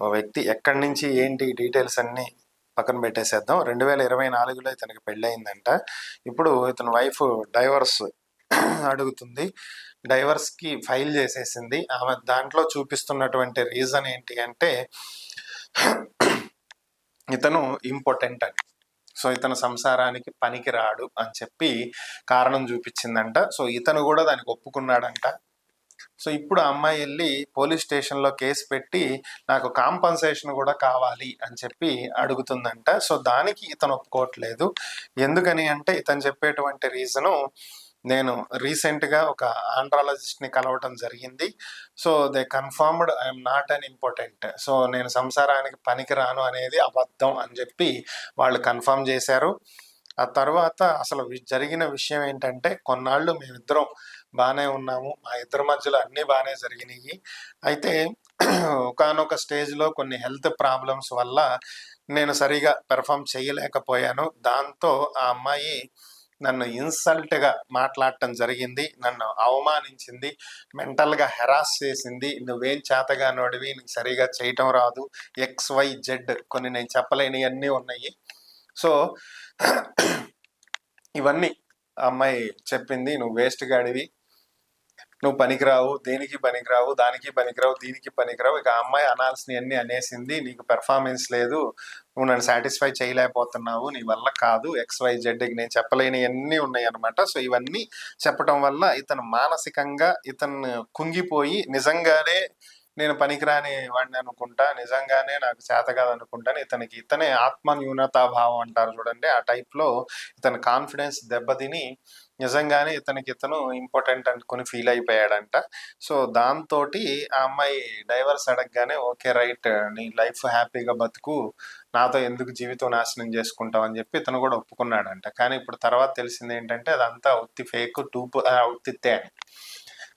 ఓ వ్యక్తి ఎక్కడి నుంచి ఏంటి డీటెయిల్స్ అన్నీ పక్కన పెట్టేసేద్దాం. రెండు వేల ఇరవై నాలుగులో ఇతనికి పెళ్ళయిందంట. ఇప్పుడు ఇతని వైఫ్ డైవర్స్ అడుగుతుంది. డైవర్స్కి ఫైల్ చేసేసింది. ఆమె దాంట్లో చూపిస్తున్నటువంటి రీజన్ ఏంటి అంటే ఇతను ఇంపార్టెంట్ అని. సో ఇతను సంసారానికి పనికి రాడు అని చెప్పి కారణం చూపించిందంట. సో ఇతను కూడా దానికి ఒప్పుకున్నాడంట. సో ఇప్పుడు అమ్మాయి వెళ్ళి పోలీస్ స్టేషన్లో కేసు పెట్టి నాకు కాంపన్సేషన్ కూడా కావాలి అని చెప్పి అడుగుతుందంట. సో దానికి ఇతను ఒప్పుకోవట్లేదు. ఎందుకని అంటే ఇతను చెప్పేటువంటి రీజను నేను రీసెంట్గా ఒక ఆండ్రాలజిస్ట్ని కలవటం జరిగింది. So they confirmed I'm not unimportant. So నేను సంసారానికి పనికిరాను అనేది అబద్ధం అని చెప్పి వాళ్ళు కన్ఫర్మ్ చేశారు. ఆ తర్వాత అసలు వి- జరిగిన విషయం ఏంటంటే కొన్నాళ్ళు మేమిద్దరం బాగానే ఉన్నాము. మా ఇద్దరి మధ్యలో అన్నీ బాగానే జరిగినాయి అయితే ఒకనొక స్టేజ్లో కొన్ని హెల్త్ ప్రాబ్లమ్స్ వల్ల నేను సరిగా పెర్ఫామ్ చేయలేకపోయాను. దాంతో ఆ అమ్మాయి నన్ను ఇన్సల్ట్గా మాట్లాడటం జరిగింది. నన్ను అవమానించింది. మెంటల్గా హెరాస్ చేసింది. నువ్వేం చేతగానోడివి నీకు సరిగా చేయటం రాదు. ఎక్స్ వై జెడ్ కొన్ని నేను చెప్పలేనివన్నీ ఉన్నాయి. సో ఇవన్నీ ఆ అమ్మాయి చెప్పింది. నువ్వు వేస్ట్ గాడివి. నువ్వు పనికిరావు దేనికి పనికిరావు దానికి పనికిరావు దీనికి పనికిరావు. ఇక అమ్మాయి అనాల్సినవి అన్ని అనేసింది నీకు పెర్ఫార్మెన్స్ లేదు నువ్వు నన్ను సాటిస్ఫై చేయలేకపోతున్నావు నీ వల్ల కాదు ఎక్స్ వై జెడ్ నేను చెప్పలేనివన్నీ ఉన్నాయి అనమాట సో ఇవన్నీ చెప్పటం వల్ల ఇతను మానసికంగా ఇతను కుంగిపోయి నిజంగానే నేను పనికిరాని వాడిని అనుకుంటా నిజంగానే నాకు చేత కాదు అనుకుంటాను ఇతనికి ఇతనే ఆత్మ న్యూనతాభావం అంటారు చూడండి. ఆ టైప్లో ఇతని కాన్ఫిడెన్స్ దెబ్బతిని నిజంగానే ఇతనికి ఇతను ఇంపార్టెంట్ అనుకుని ఫీల్ అయిపోయాడంట. సో దాంతో ఆ అమ్మాయి డైవర్స్ అడగగానే ఓకే రైట్ నీ లైఫ్ హ్యాపీగా బతుకు నాతో ఎందుకు జీవితం నాశనం చేసుకుంటావు? అని చెప్పి ఇతను కూడా ఒప్పుకున్నాడంట. కానీ ఇప్పుడు తర్వాత తెలిసింది ఏంటంటే అదంతా ఉత్తి ఫేక్ టూపు ఉత్తిత్తే అని.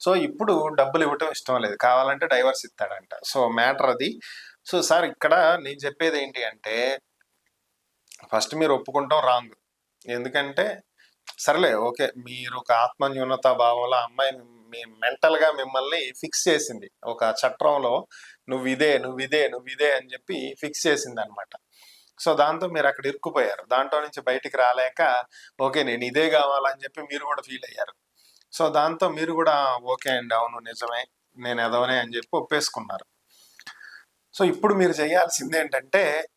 సో ఇప్పుడు డబ్బులు ఇవ్వటం ఇష్టం లేదు. కావాలంటే డైవర్స్ ఇస్తాడంట. సో మ్యాటర్ అది. సో సార్ ఇక్కడ నేను చెప్పేది ఏంటి అంటే ఫస్ట్ మీరు ఒప్పుకుంటాం రాంగ్. ఎందుకంటే సరేలే ఓకే. మీరు ఒక ఆత్మన్యూనత భావంలో అమ్మాయి మీ మెంటల్గా మిమ్మల్ని ఫిక్స్ చేసింది. ఒక చట్రంలో నువ్వు ఇదే నువ్వు ఇదే నువ్వు ఇదే అని చెప్పి ఫిక్స్ చేసింది అనమాట సో దాంతో మీరు అక్కడ ఇరుక్కుపోయారు. దాంట్లో నుంచి బయటికి రాలేక ఓకే నేను ఇదే కావాలని చెప్పి మీరు కూడా ఫీల్ అయ్యారు. సో దాంతో మీరు కూడా ఓకే అండి అవును నిజమే నేను ఎదవనే అని చెప్పి ఒప్పేసుకున్నారు. సో ఇప్పుడు మీరు చేయాల్సింది ఏంటంటే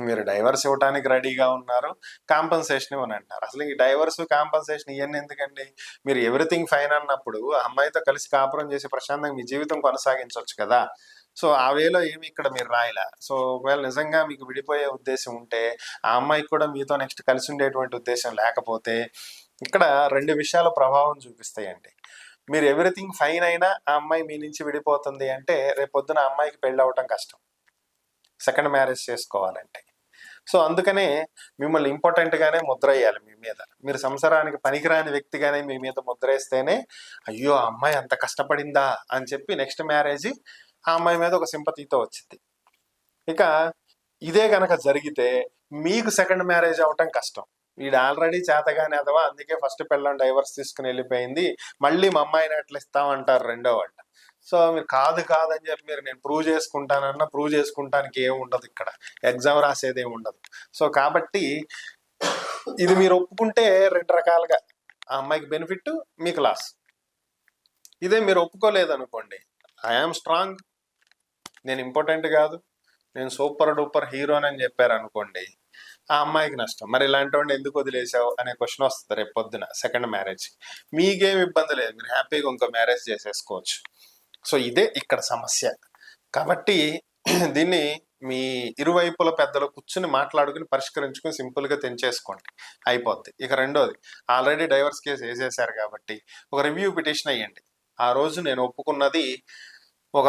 మీరు డైవర్స్ ఇవ్వడానికి రెడీగా ఉన్నారు. కాంపన్సేషన్ ఇవ్వని అంటారు అసలు ఈ డైవర్స్ కాంపన్సేషన్ ఇవన్నీ ఎందుకండి? మీరు ఎవ్రీథింగ్ ఫైన్ అన్నప్పుడు ఆ అమ్మాయితో కలిసి కాపురం చేసి ప్రశాంతంగా మీ జీవితం కొనసాగించవచ్చు కదా. సో ఆ వేలో ఏమి ఇక్కడ మీరు రాయలా? సో ఒకవేళ నిజంగా మీకు విడిపోయే ఉద్దేశం ఉంటే ఆ అమ్మాయికి కూడా మీతో నెక్స్ట్ కలిసి ఉండేటువంటి ఉద్దేశం లేకపోతే ఇక్కడ రెండు విషయాల ప్రభావం చూపిస్తాయండి. మీరు ఎవ్రీథింగ్ ఫైన్ అయినా ఆ అమ్మాయి మీ నుంచి విడిపోతుంది అంటే రేపొద్దున పొద్దున అమ్మాయికి పెళ్ళి అవ్వటం కష్టం. సెకండ్ మ్యారేజ్ చేసుకోవాలంటే. సో అందుకనే మిమ్మల్ని ఇంపార్టెంట్గానే ముద్ర వేయాలి మీ మీద. మీరు సంసారానికి పనికిరాని వ్యక్తిగానే మీ మీద ముద్ర వేస్తేనే అయ్యో ఆ అమ్మాయి అంత కష్టపడిందా? అని చెప్పి నెక్స్ట్ మ్యారేజ్ ఆ అమ్మాయి మీద ఒక సింపతితో వచ్చింది. ఇక ఇదే కనుక జరిగితే మీకు సెకండ్ మ్యారేజ్ అవటం కష్టం. వీడు ఆల్రెడీ చేతగానే అదవా అందుకే ఫస్ట్ పెళ్ళం డైవర్స్ తీసుకుని వెళ్ళిపోయింది. మళ్ళీ మా అమ్మాయిని అట్లా ఇస్తామంటారు రెండో వాడు సో మీరు కాదు కాదని చెప్పి మీరు నేను ప్రూవ్ చేసుకుంటానన్నా ప్రూవ్ చేసుకుంటానికి ఏమి ఉండదు ఇక్కడ. ఎగ్జామ్ రాసేది ఏమి ఉండదు. సో కాబట్టి ఇది మీరు ఒప్పుకుంటే రెండు రకాలుగా. ఆ అమ్మాయికి బెనిఫిట్ మీకు లాస్ ఇదే మీరు ఒప్పుకోలేదు అనుకోండి ఐఆమ్ స్ట్రాంగ్ నేను ఇంపార్టెంట్ కాదు. నేను సూపర్ డూపర్ హీరోని అని చెప్పారు అనుకోండి ఆ అమ్మాయికి నష్టం. మరి ఇలాంటి వాడిని ఎందుకు వదిలేసావు అనే క్వశ్చన్ వస్తుంది రేపు పొద్దున సెకండ్ మ్యారేజ్ మీకేం ఇబ్బంది లేదు. మీరు హ్యాపీగా ఇంకో మ్యారేజ్ చేసేసుకోవచ్చు. సో ఇదే ఇక్కడ సమస్య. కాబట్టి దీన్ని మీ ఇరువైపుల పెద్దలు కూర్చుని మాట్లాడుకుని పరిష్కరించుకుని సింపుల్గా తెంచేసుకోండి. అయిపోద్ది. ఇక రెండోది ఆల్రెడీ డైవర్స్ కేసు వేసేసారు కాబట్టి ఒక రివ్యూ పిటిషన్ అయ్యండి ఆ రోజు నేను ఒప్పుకున్నది ఒక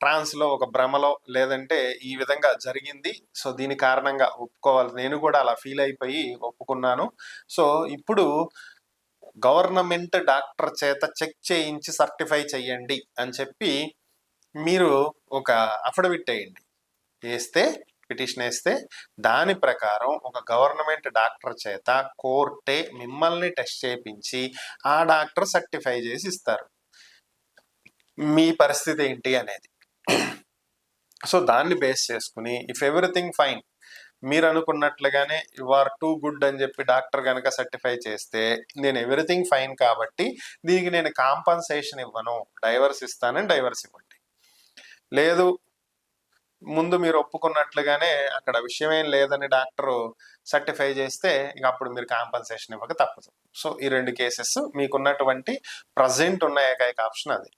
ట్రాన్స్లో ఒక భ్రమలో లేదంటే ఈ విధంగా జరిగింది. సో దీని కారణంగా ఒప్పుకోవాలి. నేను కూడా అలా ఫీల్ అయిపోయి ఒప్పుకున్నాను. సో ఇప్పుడు గవర్నమెంట్ డాక్టర్ చేత చెక్ చేయించి సర్టిఫై చేయండి అని చెప్పి మీరు ఒక అఫిడవిట్ వేయండి. వేస్తే పిటిషన్ వేస్తే దాని ప్రకారం ఒక గవర్నమెంట్ డాక్టర్ చేత కోర్టే మిమ్మల్ని టెస్ట్ చేయించి ఆ డాక్టర్ సర్టిఫై చేసి ఇస్తారు. మీ పరిస్థితి ఏంటి అనేది. సో దాన్ని బేస్ చేసుకుని ఇఫ్ ఎవ్రీథింగ్ ఫైన్ మీరు అనుకున్నట్లుగానే యు ఆర్ టూ గుడ్ అని చెప్పి డాక్టర్ కనుక సర్టిఫై చేస్తే నేను ఎవ్రీథింగ్ ఫైన్ కాబట్టి దీనికి నేను కాంపన్సేషన్ ఇవ్వను. డైవర్స్ ఇస్తానని డైవర్స్ ఇవ్వండి. లేదు ముందు మీరు ఒప్పుకున్నట్లుగానే అక్కడ విషయం ఏం లేదని డాక్టరు సర్టిఫై చేస్తే ఇక అప్పుడు మీరు కాంపన్సేషన్ ఇవ్వక తప్పదు. సో ఈ రెండు కేసెస్ మీకున్నటువంటి ప్రజెంట్ ఉన్న ఏకైక ఆప్షన్ అది.